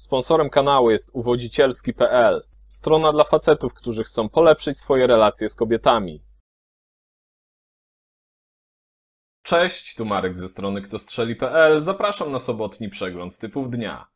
Sponsorem kanału jest uwodzicielski.pl, strona dla facetów, którzy chcą polepszyć swoje relacje z kobietami. Cześć, tu Marek ze strony ktostrzeli.pl. Zapraszam na sobotni przegląd typów dnia.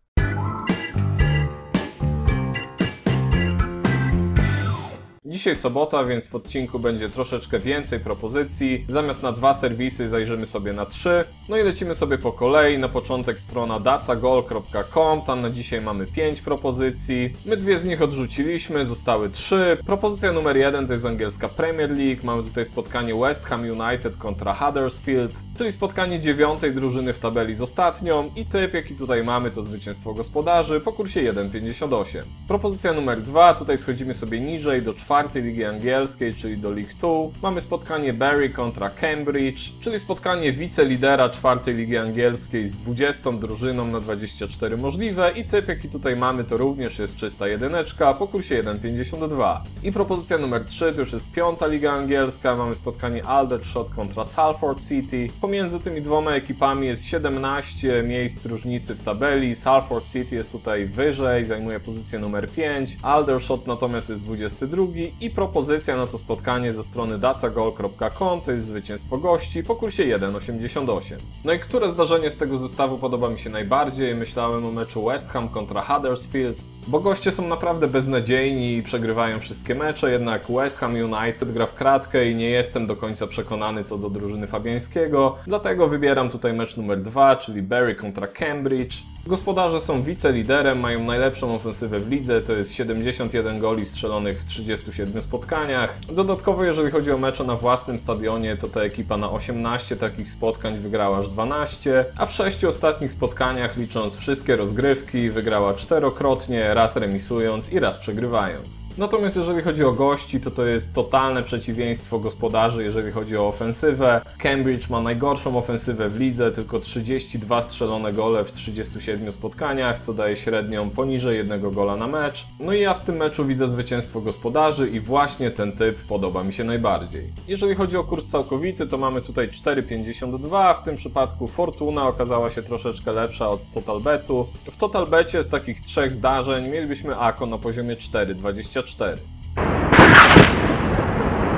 Dzisiaj sobota, więc w odcinku będzie troszeczkę więcej propozycji. Zamiast na dwa serwisy zajrzymy sobie na trzy. No i lecimy sobie po kolei. Na początek strona dacagol.com. Tam na dzisiaj mamy pięć propozycji. My dwie z nich odrzuciliśmy, zostały trzy. Propozycja numer jeden to jest angielska Premier League. Mamy tutaj spotkanie West Ham United kontra Huddersfield, czyli spotkanie dziewiątej drużyny w tabeli z ostatnią. I typ, jaki tutaj mamy, to zwycięstwo gospodarzy po kursie 1,58. Propozycja numer dwa, tutaj schodzimy sobie niżej do czwartej czwartej ligi angielskiej, czyli do League 2. Mamy spotkanie Barry kontra Cambridge, czyli spotkanie wicelidera czwartej ligi angielskiej z 20 drużyną na 24 możliwe i typ jaki tutaj mamy to również jest czysta jedyneczka po kursie 1,52. I propozycja numer 3 to już jest piąta liga angielska, mamy spotkanie Aldershot kontra Salford City. Pomiędzy tymi dwoma ekipami jest 17 miejsc różnicy w tabeli, Salford City jest tutaj wyżej, zajmuje pozycję numer 5, Aldershot natomiast jest 22 i propozycja na to spotkanie ze strony dacagol.com to jest zwycięstwo gości po kursie 1,88. No i które zdarzenie z tego zestawu podoba mi się najbardziej? Myślałem o meczu West Ham kontra Huddersfield, bo goście są naprawdę beznadziejni i przegrywają wszystkie mecze, jednak West Ham United gra w kratkę i nie jestem do końca przekonany co do drużyny Fabiańskiego, dlatego wybieram tutaj mecz numer 2, czyli Barry kontra Cambridge. Gospodarze są wiceliderem, mają najlepszą ofensywę w lidze, to jest 71 goli strzelonych w 37 spotkaniach. Dodatkowo jeżeli chodzi o mecze na własnym stadionie, to ta ekipa na 18 takich spotkań wygrała aż 12, a w 6 ostatnich spotkaniach, licząc wszystkie rozgrywki, wygrała czterokrotnie, raz remisując i raz przegrywając. Natomiast jeżeli chodzi o gości, to to jest totalne przeciwieństwo gospodarzy, jeżeli chodzi o ofensywę. Cambridge ma najgorszą ofensywę w lidze, tylko 32 strzelone gole w 37 7 spotkaniach, co daje średnią poniżej jednego gola na mecz. No i ja w tym meczu widzę zwycięstwo gospodarzy i właśnie ten typ podoba mi się najbardziej. Jeżeli chodzi o kurs całkowity, to mamy tutaj 4,52, w tym przypadku Fortuna okazała się troszeczkę lepsza od Total Betu. W Total Becie z takich trzech zdarzeń mielibyśmy Ako na poziomie 4,24.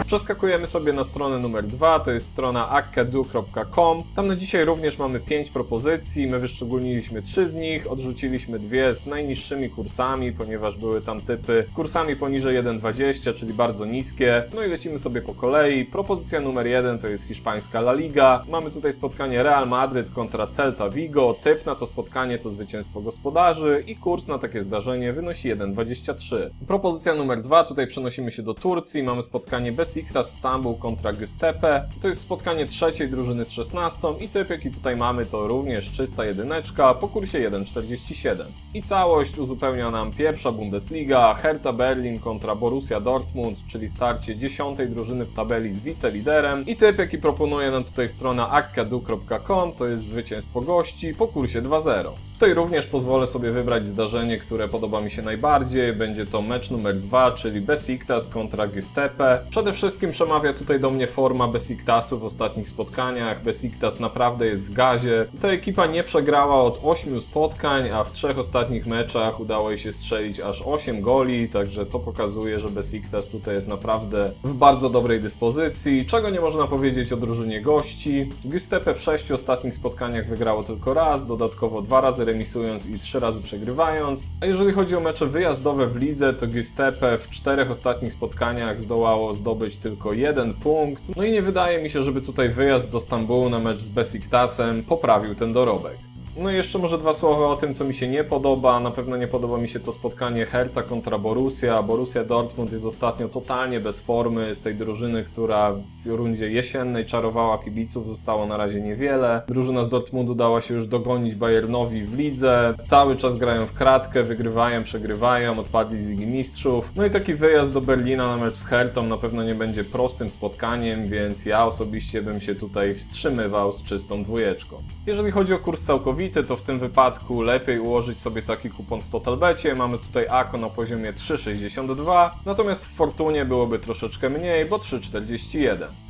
Przeskakujemy sobie na stronę numer 2, to jest strona akkedu.com. Tam na dzisiaj również mamy 5 propozycji, my wyszczególniliśmy 3 z nich, odrzuciliśmy dwie z najniższymi kursami, ponieważ były tam typy kursami poniżej 1,20, czyli bardzo niskie. No i lecimy sobie po kolei. Propozycja numer 1 to jest hiszpańska La Liga. Mamy tutaj spotkanie Real Madryt kontra Celta Vigo. Typ na to spotkanie to zwycięstwo gospodarzy i kurs na takie zdarzenie wynosi 1,23. Propozycja numer 2, tutaj przenosimy się do Turcji, mamy spotkanie bez Besiktas Stambuł kontra Gystepe. To jest spotkanie trzeciej drużyny z 16 i typ jaki tutaj mamy to również czysta jedyneczka po kursie 1,47. I całość uzupełnia nam pierwsza Bundesliga, Hertha Berlin kontra Borussia Dortmund, czyli starcie dziesiątej drużyny w tabeli z wiceliderem. I typ jaki proponuje nam tutaj strona akkadu.com to jest zwycięstwo gości po kursie 2-0. Tutaj również pozwolę sobie wybrać zdarzenie, które podoba mi się najbardziej. Będzie to mecz numer 2, czyli Besiktas kontra Gystepe. Przede wszystkim przemawia tutaj do mnie forma Besiktasu w ostatnich spotkaniach. Besiktas naprawdę jest w gazie. Ta ekipa nie przegrała od 8 spotkań, a w trzech ostatnich meczach udało jej się strzelić aż 8 goli, także to pokazuje, że Besiktas tutaj jest naprawdę w bardzo dobrej dyspozycji. Czego nie można powiedzieć o drużynie gości. Gystepe w sześciu ostatnich spotkaniach wygrało tylko raz, dodatkowo dwa razy remisując i trzy razy przegrywając. A jeżeli chodzi o mecze wyjazdowe w lidze, to Giuseppe w czterech ostatnich spotkaniach zdołało zdobyć tylko jeden punkt. No i nie wydaje mi się, żeby tutaj wyjazd do Stambułu na mecz z Besiktasem poprawił ten dorobek. No i jeszcze może dwa słowa o tym, co mi się nie podoba. Na pewno nie podoba mi się to spotkanie Hertha kontra Borussia. Borussia Dortmund jest ostatnio totalnie bez formy. Z tej drużyny, która w rundzie jesiennej czarowała kibiców, zostało na razie niewiele. Drużyna z Dortmundu dała się już dogonić Bayernowi w lidze. Cały czas grają w kratkę, wygrywają, przegrywają, odpadli z Ligi Mistrzów. No i taki wyjazd do Berlina na mecz z Hertą na pewno nie będzie prostym spotkaniem, więc ja osobiście bym się tutaj wstrzymywał z czystą dwójeczką. Jeżeli chodzi o kurs całkowity, to w tym wypadku lepiej ułożyć sobie taki kupon w Totalbecie. Mamy tutaj AKO na poziomie 3,62, natomiast w Fortunie byłoby troszeczkę mniej, bo 3,41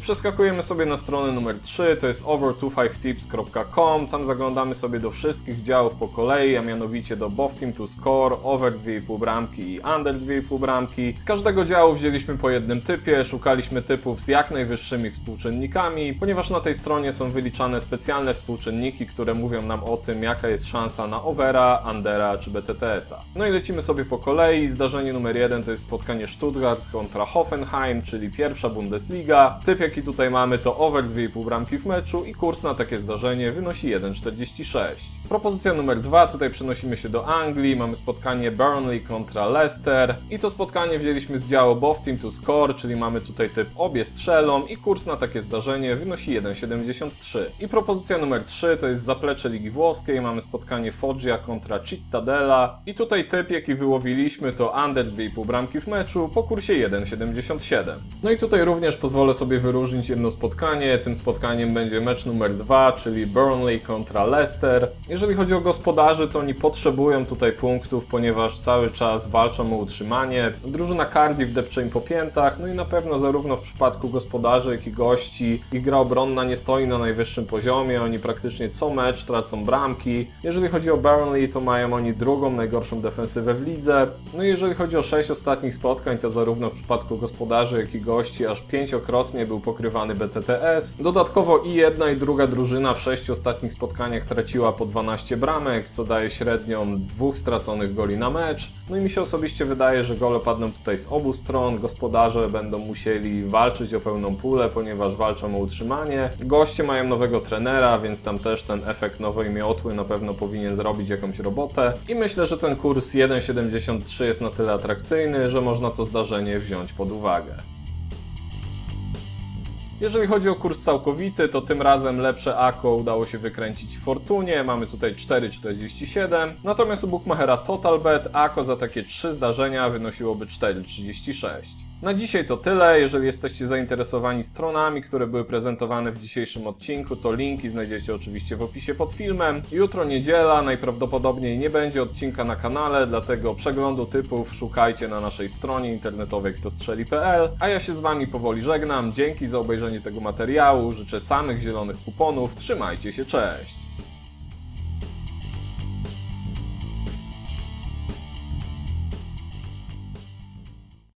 Przeskakujemy sobie na stronę numer 3, to jest over25tips.com. Tam zaglądamy sobie do wszystkich działów po kolei, a mianowicie do both team to score, over 2,5 bramki i under 2,5 bramki. Z każdego działu wzięliśmy po jednym typie, szukaliśmy typów z jak najwyższymi współczynnikami, ponieważ na tej stronie są wyliczane specjalne współczynniki, które mówią nam o tym, jaka jest szansa na overa, undera czy BTTS-a. No i lecimy sobie po kolei. Zdarzenie numer 1 to jest spotkanie Stuttgart kontra Hoffenheim, czyli pierwsza Bundesliga. Typ jaki tutaj mamy to over 2,5 bramki w meczu i kurs na takie zdarzenie wynosi 1,46. Propozycja numer 2, tutaj przenosimy się do Anglii, mamy spotkanie Burnley kontra Leicester i to spotkanie wzięliśmy z działu both team to score, czyli mamy tutaj typ obie strzelą i kurs na takie zdarzenie wynosi 1,73. I propozycja numer 3 to jest zaplecze Ligi Włoskiej, mamy spotkanie Foggia kontra Cittadella i tutaj typ jaki wyłowiliśmy to under 2,5 bramki w meczu po kursie 1,77. No i tutaj również pozwolę sobie wyróżnić jedno spotkanie, tym spotkaniem będzie mecz numer 2, czyli Burnley kontra Leicester. Jeżeli chodzi o gospodarzy, to oni potrzebują tutaj punktów, ponieważ cały czas walczą o utrzymanie. Drużyna Cardiff depcze im po piętach, no i na pewno zarówno w przypadku gospodarzy, jak i gości ich gra obronna nie stoi na najwyższym poziomie, oni praktycznie co mecz tracą bramki. Jeżeli chodzi o Burnley, to mają oni drugą najgorszą defensywę w lidze. No i jeżeli chodzi o sześć ostatnich spotkań, to zarówno w przypadku gospodarzy, jak i gości aż pięciokrotnie był pokrywany BTTS. Dodatkowo i jedna i druga drużyna w sześciu ostatnich spotkaniach traciła po 12 bramek, co daje średnią dwóch straconych goli na mecz. No i mi się osobiście wydaje, że gole padną tutaj z obu stron. Gospodarze będą musieli walczyć o pełną pulę, ponieważ walczą o utrzymanie. Goście mają nowego trenera, więc tam też ten efekt nowej miotły na pewno powinien zrobić jakąś robotę. I myślę, że ten kurs 1,73 jest na tyle atrakcyjny, że można to zdarzenie wziąć pod uwagę. Jeżeli chodzi o kurs całkowity, to tym razem lepsze AKO udało się wykręcić w Fortunie, mamy tutaj 4,47, natomiast u Bookmachera TotalBet AKO za takie trzy zdarzenia wynosiłoby 4,36. Na dzisiaj to tyle. Jeżeli jesteście zainteresowani stronami, które były prezentowane w dzisiejszym odcinku, to linki znajdziecie oczywiście w opisie pod filmem. Jutro niedziela, najprawdopodobniej nie będzie odcinka na kanale, dlatego przeglądu typów szukajcie na naszej stronie internetowej ktostrzeli.pl. A ja się z Wami powoli żegnam. Dzięki za obejrzenie tego materiału. Życzę samych zielonych kuponów. Trzymajcie się, cześć!